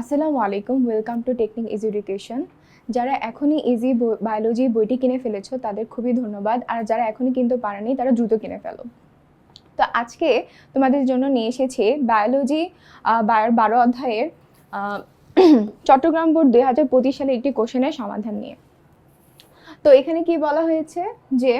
আসসালামু আলাইকুম welcome to technique is education যারা এখনই ইজি বায়োলজি বইটি কিনে ফেলেছো, তাদের খুবই ধন্যবাদ। আর যারা এখনই কিনতে পারেনি, তারা দ্রুত কিনে ফেলো। তো আজকে তোমাদের জন্য নিয়ে এসেছি বায়োলজি বায়োর বারো অধ্যায়ের চট্টগ্রাম বোর্ড দুই হাজার পঁচিশ সালে একটি কোশ্চেনের সমাধান নিয়ে। তো এখানে কি বলা হয়েছে যে,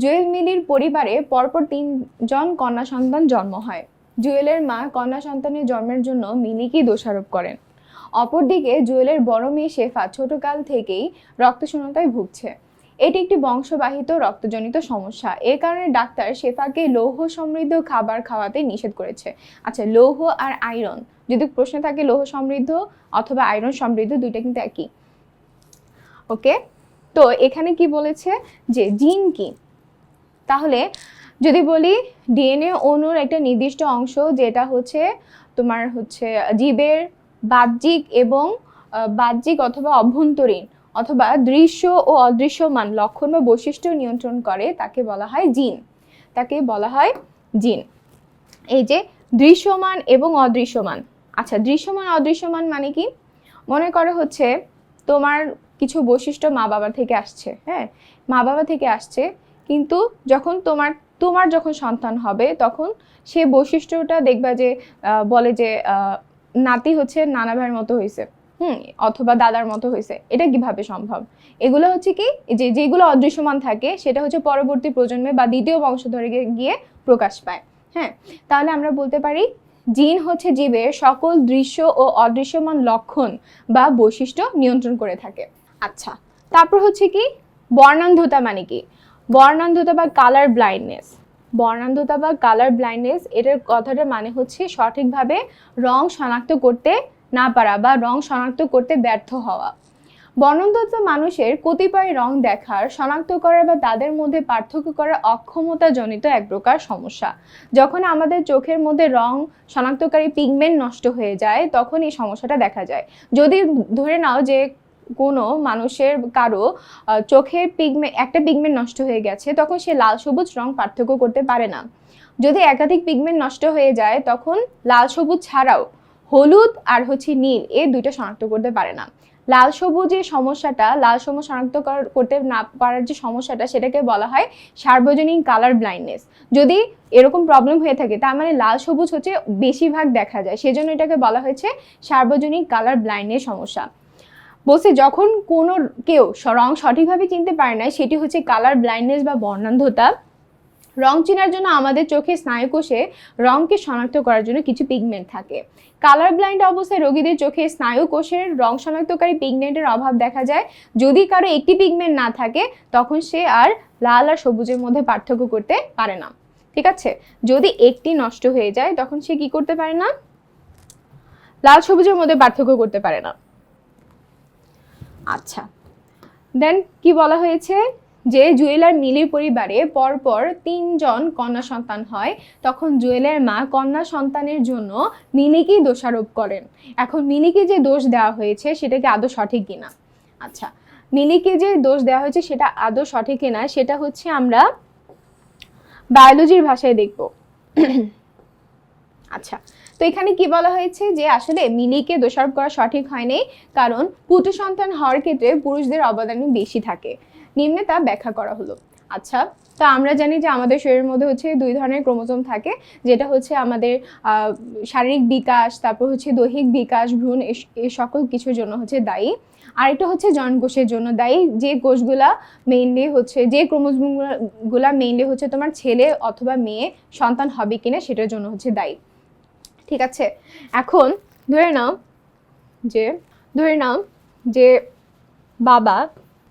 জুয়েল মিলির পরিবারে পরপর তিনজন কন্যা সন্তান জন্ম হয়। জুয়েলের মা কন্যা সন্তানের জন্মের জন্য মিলিকে দোষারোপ করেন। অপরদিকে জুয়েলের বড় মেয়ে শেফা ছোটকাল থেকেই রক্তশূন্যতায় ভুগছে। এটি একটি বংশবাহিত রক্তজনিত সমস্যা। এ কারণে ডাক্তার শেফাকে লৌহ সমৃদ্ধ খাবার খাওয়াতে নিষেধ করেছে। আচ্ছা লৌহ আর আয়রন, যদি প্রশ্ন থাকে লৌহ সমৃদ্ধ অথবা আয়রন সমৃদ্ধ, দুইটা কিন্তু একই। ওকে? তো এখানে কি বলেছে যে জিন কি? তাহলে যদি বলি ডিএনএ অণুর একটা নির্দিষ্ট অংশ যেটা হচ্ছে তোমার হচ্ছে জীবের বাহ্যিক এবং বাহ্যিক অথবা অভ্যন্তরীণ অথবা দৃশ্য ও অদৃশ্যমান লক্ষণ বা বৈশিষ্ট্য নিয়ন্ত্রণ করে, তাকে বলা হয় জিন। তাকে বলা হয় জিন। এই যে দৃশ্যমান এবং অদৃশ্যমান। আচ্ছা দৃশ্যমান, অদৃশ্যমান মানে কি? মনে করো হচ্ছে তোমার কিছু বৈশিষ্ট্য মা বাবা থেকে আসছে হ্যাঁ? মা বাবা থেকে আসছে, কিন্তু যখন তোমার তোমার যখন সন্তান হবে, তখন সে বৈশিষ্ট্যটা দেখবা যে বলে যে নাতি হচ্ছে নানা ভাইয়ের মতো হয়েছে হুম, অথবা দাদার মতো হয়েছে এটা কীভাবে সম্ভব? এগুলো হচ্ছে কি, যে, যেগুলো অদৃশ্যমান থাকে, সেটা হচ্ছে পরবর্তী প্রজন্মে বা দ্বিতীয় বংশধরে গিয়ে- গিয়ে প্রকাশ পায় হ্যাঁ? তাহলে আমরা বলতে পারি, জিন হচ্ছে জীবের সকল দৃশ্য ও অদৃশ্যমান লক্ষণ বা বৈশিষ্ট্য নিয়ন্ত্রণ করে থাকে। আচ্ছা তারপর হচ্ছে কি, বর্ণান্ধতা মানে কি? বর্ণান্ধতা বা কালার ব্লাইন্ডনেস বর্ণান্ধতা বা কালার ব্লাইন্ডনেস এটার কথাটার মানে হচ্ছে সঠিকভাবে রং শনাক্ত করতে না পারা বা রং শনাক্ত করতে ব্যর্থ হওয়া। বর্ণান্ধতা মানুষের কতিপয় রং দেখার, শনাক্ত করার বা তাদের মধ্যে পার্থক্য করার অক্ষমতাজনিত এক প্রকার সমস্যা। যখন আমাদের চোখের মধ্যে রং শনাক্তকারী পিগমেন্ট নষ্ট হয়ে যায়, তখন এই সমস্যাটা দেখা যায়। যদি ধরে নাও যে কোনো মানুষের কারও চোখের পিগমে একটা পিগমেন্ট নষ্ট হয়ে গেছে, তখন সে লাল সবুজ রং পার্থক্য করতে পারে না। যদি একাধিক পিগমেন্ট নষ্ট হয়ে যায়, তখন লাল সবুজ ছাড়াও হলুদ আর হচ্ছে নীল এই দুইটা শনাক্ত করতে পারে না। লাল সবুজের সমস্যাটা, লাল সবুজ শনাক্ত কর- করতে না পারার যে সমস্যাটা, সেটাকে বলা হয় সার্বজনীন কালার ব্লাইন্ডনেস যদি এরকম প্রবলেম হয়ে থাকে, তার মানে লাল সবুজ হচ্ছে বেশিরভাগ দেখা যায়, সেজন্য এটাকে বলা হয়েছে সার্বজনীন কালার ব্লাইন্ডনেস সমস্যা। বলছে, যখন কোনো কেউ রং সঠিকভাবে চিনতে পারে না সেটি হচ্ছে কালার ব্লাইন্ডনেস বা বর্ণান্ধতা। রং চেনার জন্য আমাদের চোখে স্নায়ুকোষে রংকে শনাক্ত করার জন্য কিছু পিগমেন্ট থাকে। কালার ব্লাইন্ড অবস্থায় রোগীদের চোখে স্নায়ুকোষের রং শনাক্তকারী পিগমেন্টের অভাব দেখা যায়। যদি কারও একটি পিগমেন্ট না থাকে, তখন সে আর লাল আর সবুজের মধ্যে পার্থক্য করতে পারে না। ঠিক আছে? যদি একটি নষ্ট হয়ে যায়, তখন সে কি করতে পারে না? লাল সবুজের মধ্যে পার্থক্য করতে পারে না। আচ্ছা। দেন কি বলা হয়েছে? যে জুয়েলার মিলির পরিবারে পরপর তিনজন কন্যা সন্তান হয়, তখন জুয়েলের মা কন্যা সন্তানের জন্য মিলিকেই দোষারোপ করেন। এখন মিলিকে যে দোষ দেওয়া হয়েছে, সেটা কি আদৌ সঠিক কিনা? আচ্ছা মিলিকে যে দোষ দেওয়া হয়েছে, সেটা আদৌ সঠিক কিনা, সেটা হচ্ছে আমরা বায়োলজির ভাষায় দেখব। আচ্ছা তো এখানে কি বলা হয়েছে যে আসলে মিলিকে দোষারোপ করা সঠিক হয়নি, কারণ পুত্র সন্তান হওয়ার ক্ষেত্রে পুরুষদের অবদানই বেশি থাকে। নিম্নে তা ব্যাখ্যা করা হলো। আচ্ছা তো আমরা জানি যে আমাদের শরীরের মধ্যে হচ্ছে দুই ধরনের ক্রোমোজোম থাকে, যেটা হচ্ছে আমাদের শারীরিক বিকাশ, তারপর হচ্ছে দৈহিক বিকাশ, ভ্রূণ এই সকল কিছুর জন্য হচ্ছে দায়ী। আরেকটা হচ্ছে জনকোষের জন্য দায়ী, যে কোষগুলা মেইনলি হচ্ছে, যে ক্রোমোজোমগুলা মেইনলি হচ্ছে তোমার ছেলে অথবা মেয়ে সন্তান হবে কিনা সেটার জন্য হচ্ছে দায়ী। ঠিক আছে? এখন ধরে নাও যে, ধরে নাও যে বাবা,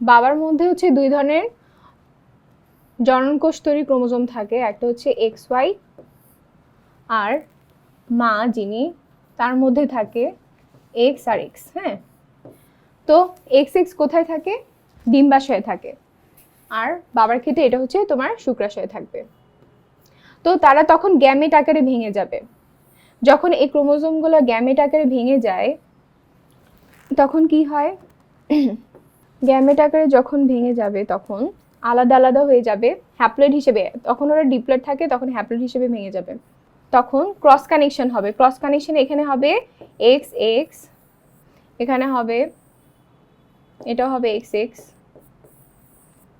বাবার মধ্যে হচ্ছে দুই ধরনের জননকোষ তৈরি ক্রোমোজোম থাকে। একটা হচ্ছে এক্স ওয়াই আর মা যিনি, তার মধ্যে থাকে এক্স আর এক্স হ্যাঁ? তো এক্স এক্স কোথায় থাকে? ডিম্বাশয়ে থাকে। আর বাবার ক্ষেত্রে এটা হচ্ছে তোমার শুক্রাশয়ে থাকবে। তো তারা তখন গ্যামেট আকারে ভেঙে যাবে। যখন এই ক্রোমোজোমগুলো গ্যামেট আকারে ভেঙে যায়, তখন কি হয়? গ্যামেট আকারে যখন ভেঙে যাবে, তখন আলাদা আলাদা হয়ে যাবে হ্যাপ্লয়েড হিসেবে। তখন ওরা ডিপ্লয়েড থাকে, তখন হ্যাপ্লয়েড হিসেবে ভেঙে যাবে। তখন ক্রস কানেকশন হবে। ক্রস কানেকশন এখানে হবে এক্স এক্স এখানে হবে এটা হবে X X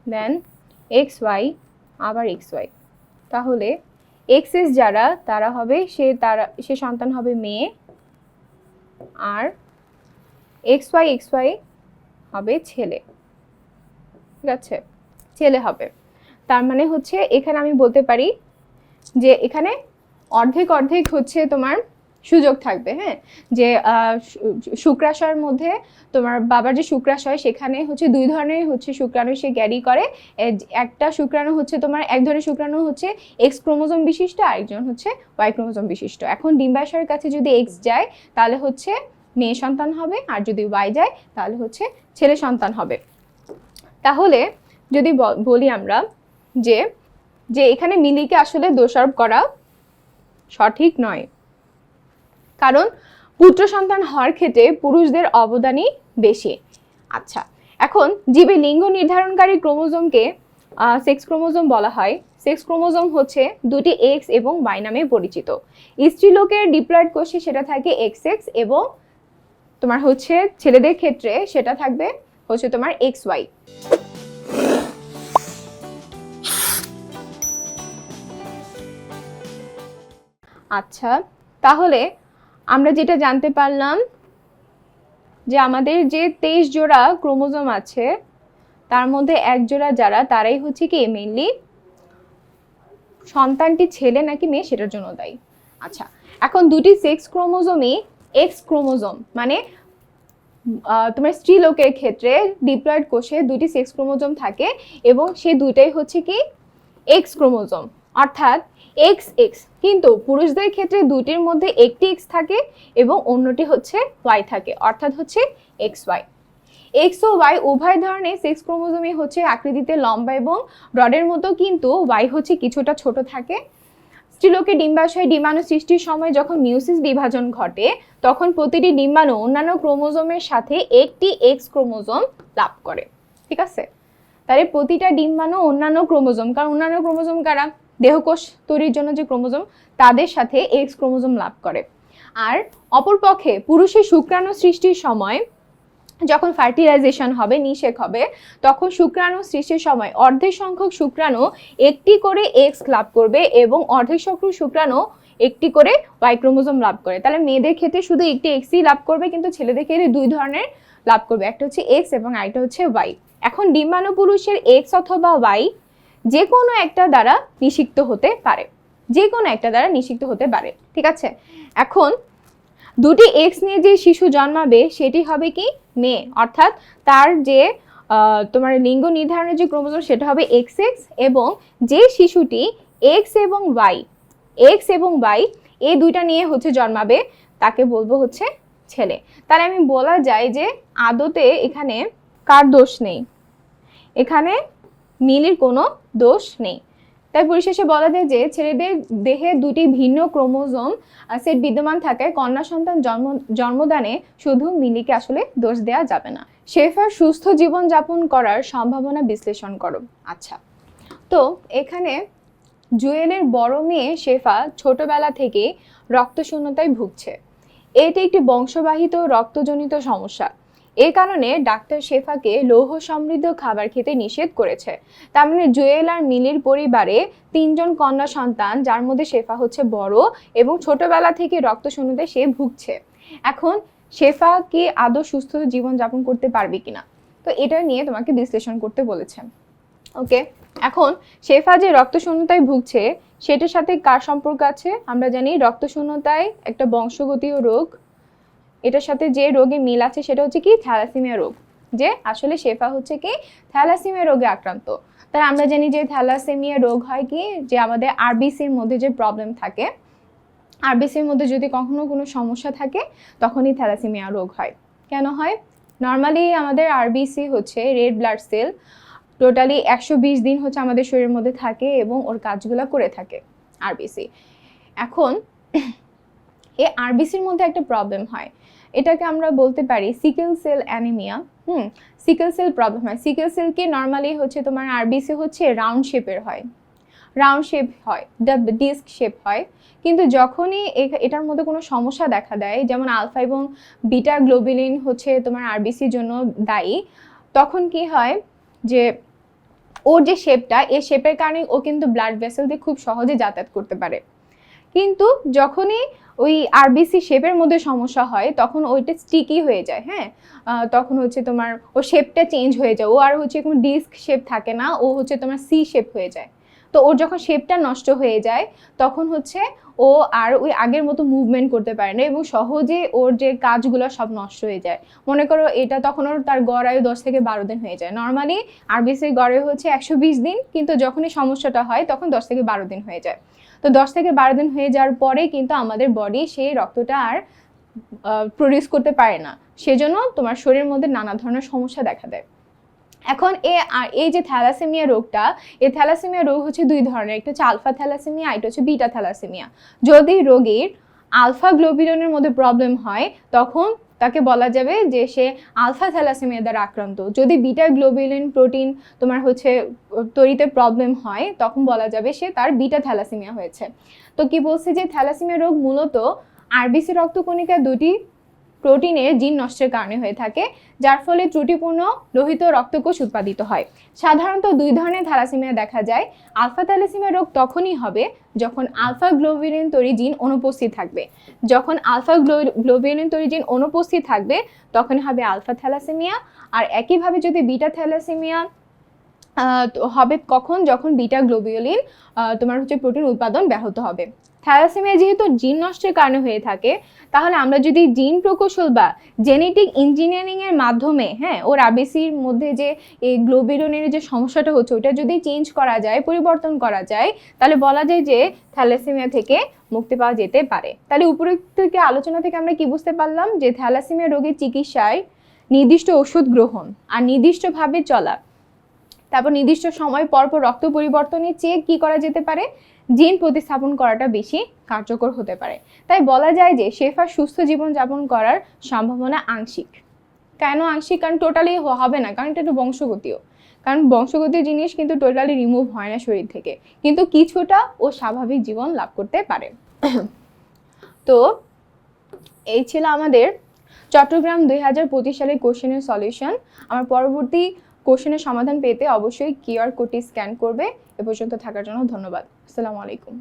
then X Y আবার এক্স ওয়াই তাহলে এক্সএস যারা, তারা হবে, সে তারা, সে সন্তান হবে মেয়ে। আর এক্স ওয়াই এক্স ওয়াই হবে ছেলে। ঠিক আছে? ছেলে হবে। তার মানে হচ্ছে, এখানে আমি বলতে পারি যে, এখানে অর্ধেক অর্ধেক হচ্ছে তোমার সুযোগ থাকবে হ্যাঁ? যে শুক্রাশয়ের মধ্যে তোমার বাবার যে শুক্রাশয়, সেখানে হচ্ছে দুই ধরনের হচ্ছে শুক্রাণু সে ক্যারি করে। একটা শুক্রাণু হচ্ছে তোমার, এক ধরনের শুক্রাণু হচ্ছে এক্স ক্রোমোজোম বিশিষ্ট, আরেকজন হচ্ছে ওয়াই ক্রোমোজোম বিশিষ্ট। এখন ডিম্বাশয়ের কাছে যদি এক্স যায়, তাহলে হচ্ছে মেয়ে সন্তান হবে, আর যদি ওয়াই যায়, তাহলে হচ্ছে ছেলে সন্তান হবে। তাহলে যদি বলি আমরা যে যে এখানে মিলিকে আসলে দোষারোপ করা সঠিক নয়। কারণ পুত্র সন্তান হওয়ার ক্ষেত্রে পুরুষদের অবদানই বেশি। আচ্ছা এখন জীবে লিঙ্গ নির্ধারণকারী ক্রোমোজোমকে সেক্স ক্রোমোজোম বলা হয়। সেক্স ক্রোমোজোম হচ্ছে দুটি এক্স এবং বাই নামে পরিচিত। স্ত্রীলোকের ডিপ্লয়েড কোষে সেটা থাকে এক্স এক্স এবং তোমার হচ্ছে ছেলেদের ক্ষেত্রে সেটা থাকবে হচ্ছে তোমার এক্স ওয়াই। আচ্ছা তাহলে আমরা যেটা জানতে পারলাম যে আমাদের যে তেইশ জোড়া ক্রোমোজোম আছে, তার মধ্যে এক জোড়া যারা, তারাই হচ্ছে কি মেনলি সন্তানটি ছেলে নাকি মেয়ে সেটার জন্য দায়ী। আচ্ছা এখন দুটি সেক্স ক্রোমোজোমই এক্স ক্রোমোজোম মানে তোমার স্ত্রী লোকের ক্ষেত্রে ডিপ্লয়েড কোষে দুটি সেক্স ক্রোমোজোম থাকে এবং সে দুইটাই হচ্ছে কি এক্স ক্রোমোজোম। অর্থাৎ এক্স এক্স কিন্তু পুরুষদের ক্ষেত্রে দুটির মধ্যে একটি এক্স থাকে এবং অন্যটি হচ্ছে ওয়াই থাকে, অর্থাৎ হচ্ছে এক্স ওয়াই এক্স ও ওয়াই উভয় ধরনের সেক্স ক্রোমোজোমই হচ্ছে আকৃতিতে লম্বা এবং রডের মতো, কিন্তু ওয়াই হচ্ছে কিছুটা ছোট থাকে। স্ত্রীলোকে ডিম্বাশয় ডিম্বাণু সৃষ্টির সময় যখন মিউসিস বিভাজন ঘটে, তখন প্রতিটি ডিম্বাণু অন্যান্য ক্রোমোজোমের সাথে একটি এক্স ক্রোমোজোম লাভ করে। ঠিক আছে? তাহলে প্রতিটা ডিম্বাণু অন্যান্য ক্রোমোজোম, কারণ অন্যান্য ক্রোমোজোম কারা? দেহকোষ তৈরির জন্য যে ক্রোমোজোম, তাদের সাথে এক্স ক্রোমোজোম লাভ করে। আর অপরপক্ষে পুরুষের শুক্রাণু সৃষ্টির সময় যখন ফার্টিলাইজেশন হবে, নিষেক হবে, তখন শুক্রাণু সৃষ্টির সময় অর্ধেক সংখ্যক শুক্রাণু একটি করে এক্স লাভ করবে এবং অর্ধেক সংখ্যক শুক্রাণু একটি করে ওয়াই ক্রোমোজোম লাভ করে। তাহলে মেয়েদের ক্ষেত্রে শুধু একটি এক্সই লাভ করবে, কিন্তু ছেলেদের ক্ষেত্রে দুই ধরনের লাভ করবে। একটা হচ্ছে এক্স এবং আরেকটা হচ্ছে ওয়াই এখন ডিম্বাণু পুরুষের এক্স অথবা ওয়াই যে কোনো একটা দ্বারা নিষিক্ত হতে পারে। যে কোনো একটা দ্বারা নিষিক্ত হতে পারে, ঠিক আছে? এখন দুটি এক্স নিয়ে যে শিশু জন্মাবে, সেটি হবে কি? মেয়ে। অর্থাৎ তার যে তোমার লিঙ্গ নির্ধারণের যে ক্রোমোজোম, সেটা হবে এক্স এক্স এবং যে শিশুটি এক্স এবং ওয়াই এক্স এবং ওয়াই এই দুইটা নিয়ে হচ্ছে জন্মাবে, তাকে বলব হচ্ছে ছেলে। তাহলে আমি বলা যায় যে আদতে এখানে কার দোষ নেই? এখানে মিলির কোনো দোষ নেই। তাই পরিশেষে বলা যায় যে ছেলেদের দেহে দুটি ভিন্ন ক্রোমোজোম সেট বিদ্যমান থাকায় কন্যা সন্তান জন্ম, জন্মদানে শুধু মিলিকে আসলে দোষ দেওয়া যাবে না। শেফার সুস্থ জীবন যাপন করার সম্ভাবনা বিশ্লেষণ করো। আচ্ছা তো এখানে জুয়েলের বড় মেয়ে শেফা ছোটবেলা থেকে রক্তশূন্যতায় ভুগছে। এটি একটি বংশবাহিত রক্তজনিত সমস্যা। এই কারণে ডাক্তার শেফাকে লৌহ সমৃদ্ধ খাবার খেতে নিষেধ করেছে। তার মানে জুয়েল আর মিলির পরিবারে তিনজন কন্যা সন্তান, যার মধ্যে শেফা হচ্ছে বড় এবং ছোটবেলা থেকে রক্ত রক্তশূন্যতায় সে ভুগছে। এখন শেফা কি আদৌ সুস্থ জীবনযাপন করতে পারবে কিনা? তো এটা নিয়ে তোমাকে বিশ্লেষণ করতে বলেছে ওকে? এখন শেফা যে রক্তশূন্যতায় ভুগছে, সেটার সাথে কার সম্পর্ক আছে? আমরা জানি রক্তশূন্যতায় একটা বংশগতীয় রোগ এটার সাথে যে রোগে মিল আছে সেটা হচ্ছে কি থ্যালাসিমিয়া রোগ, যে আসলে শেফা হচ্ছে কি থ্যালাসিমিয়া রোগে আক্রান্ত। তাই আমরা জানি যে থ্যালাসেমিয়া রোগ হয় কি যে আমাদের আরবিসির মধ্যে যে প্রবলেম থাকে, আরবিসির মধ্যে যদি কখনো কোনো সমস্যা থাকে, তখনই থ্যালাসেমিয়া রোগ হয়। কেন হয়? নর্মালি আমাদের আরবিসি হচ্ছে রেড ব্লাড সেল টোটালি একশো বিশ দিন হচ্ছে আমাদের শরীরের মধ্যে থাকে এবং ওর কাজগুলো করে থাকে আরবিসি। এখন এই আরবিসির মধ্যে একটা প্রবলেম হয়। এটাকে আমরা বলতে পারি sickle cell anaemia hmm sickle cell problem হয়। সিকেল সেলকে নর্মালি হচ্ছে তোমার আরবিসি হচ্ছে রাউন্ড শেপের হয়। রাউন্ড শেপ হয় ডিস্ক শেপ হয়। কিন্তু যখনই এটার মধ্যে কোনো সমস্যা দেখা দেয়, যেমন আলফা এবং বিটা গ্লোবিলিন হচ্ছে তোমার আরবিসির জন্য দায়ী, তখন কি হয় যে ওর যে শেপটা এই শেপের কারণে ও কিন্তু ব্লাড ভেসেল দিয়ে খুব সহজে যাতায়াত করতে পারে। কিন্তু যখনই ওই আরবিসি শেপের মধ্যে সমস্যা হয়, তখন ওইটা স্টিকি হয়ে যায় হ্যাঁ? তখন হচ্ছে তোমার ও শেপটা চেঞ্জ হয়ে যায়। ও আর হচ্ছে কোনো ডিস্ক শেপ থাকে না, ও হচ্ছে তোমার সি শেপ হয়ে যায়। তো ওর যখন শেপটা নষ্ট হয়ে যায়, তখন হচ্ছে ও আর ওই আগের মতো মুভমেন্ট করতে পারে না এবং সহজে ওর যে কাজগুলো সব নষ্ট হয়ে যায়। মনে করো এটা তখন ওর তার গড় আয়ু দশ থেকে বারো দিন হয়ে যায়। নর্মালি আরবিসির গড়ে হচ্ছে একশো বিশ দিন, কিন্তু যখনই সমস্যাটা হয়, তখন দশ থেকে বারো দিন হয়ে যায়। তো দশ থেকে বারো দিন হয়ে যাওয়ার পরে কিন্তু আমাদের বডি সেই রক্তটা আর প্রডিউস করতে পারে না। সেজন্য তোমার শরীরের মধ্যে নানা ধরনের সমস্যা দেখা দেয়। এখন এ এই যে থ্যালাসেমিয়া রোগটা এই থ্যালাসেমিয়া রোগ হচ্ছে দুই ধরনের। একটা হচ্ছে আলফা থ্যালাসেমিয়া একটা হচ্ছে বিটা থ্যালাসেমিয়া। যদি রোগীর আলফা গ্লোবিলনের মধ্যে প্রবলেম হয়, তখন তাকে বলা যাবে যে সে আলফা থ্যালাসেমিয়া দ্বারা আক্রান্ত। যদি বিটা গ্লোবিলিন প্রোটিন তোমার হচ্ছে তৈরিতে প্রবলেম হয়, তখন বলা যাবে সে তার বিটা থ্যালাসেমিয়া হয়েছে। তো কি বলছে যে থ্যালাসেমিয়া রোগ মূলত আরবিসি রক্তকণিকা দুটি প্রোটিনের জিন নষ্টের কারণে হয়ে থাকে, যার ফলে ত্রুটিপূর্ণ লোহিত রক্তকোষ উৎপাদিত হয়। সাধারণত দুই ধরনের থ্যালাসেমিয়া দেখা যায়। আলফা থ্যালাসেমিয়া রোগ তখনই হবে যখন আলফা গ্লোবিলিন তৈরি জিন অনুপস্থিত থাকবে। যখন আলফা গ্লোবিলিন তৈরি জিন অনুপস্থিত থাকবে, তখন হবে আলফা থ্যালাসেমিয়া। আর একইভাবে যদি বিটা থ্যালাসেমিয়া হবে কখন? যখন বিটা গ্লোবিউলিন তোমার হচ্ছে প্রোটিন উৎপাদন ব্যাহত হবে। থ্যালাসেমিয়া যেহেতু জিন নষ্টের কারণে হয়ে থাকে, তাহলে আমরা যদি জিন প্রকৌশল বা জেনেটিক ইঞ্জিনিয়ারিং এর মাধ্যমে হ্যাঁ ওর আবেসির মধ্যে যে এই গ্লোবিরনের যে সমস্যাটা হচ্ছে, ওটা যদি চেঞ্জ করা যায়, পরিবর্তন করা যায়, তাহলে বলা যায় যে থ্যালাসেমিয়া থেকে মুক্তি পাওয়া যেতে পারে। তাহলে উপরোক্ত থেকে আলোচনা থেকে আমরা কি বুঝতে পারলাম? যে থ্যালাসেমিয়া রোগের চিকিৎসায় নির্দিষ্ট ওষুধ গ্রহণ আর নির্দিষ্টভাবে চলা তারপর নির্দিষ্ট সময় পর পর রক্ত পরিবর্তনের চেয়ে কি করা যেতে পারে? জিন প্রতিস্থাপন করাটা বেশি কার্যকর হতে পারে। তাই বলা যায় যে শেফা সুস্থ জীবন যাপন করার সম্ভাবনা আংশিক। কেন আংশিক? কারণ টোটালি হবে না, কারণ এটা একটু বংশগতীয় কারণ বংশগতীয় জিনিস কিন্তু টোটালি রিমুভ হয় না শরীর থেকে। কিন্তু কিছুটা ও স্বাভাবিক জীবন লাভ করতে পারে। তো এই ছিল আমাদের চট্টগ্রাম দুই হাজার পঁচিশ সালের কোশ্চেনের সলিউশন আমার পরবর্তী কোশ্চেনের সমাধান পেতে অবশ্যই কিউআর কোডটি স্ক্যান করবে। এ পর্যন্ত থাকার জন্য ধন্যবাদ। আসসালামু আলাইকুম।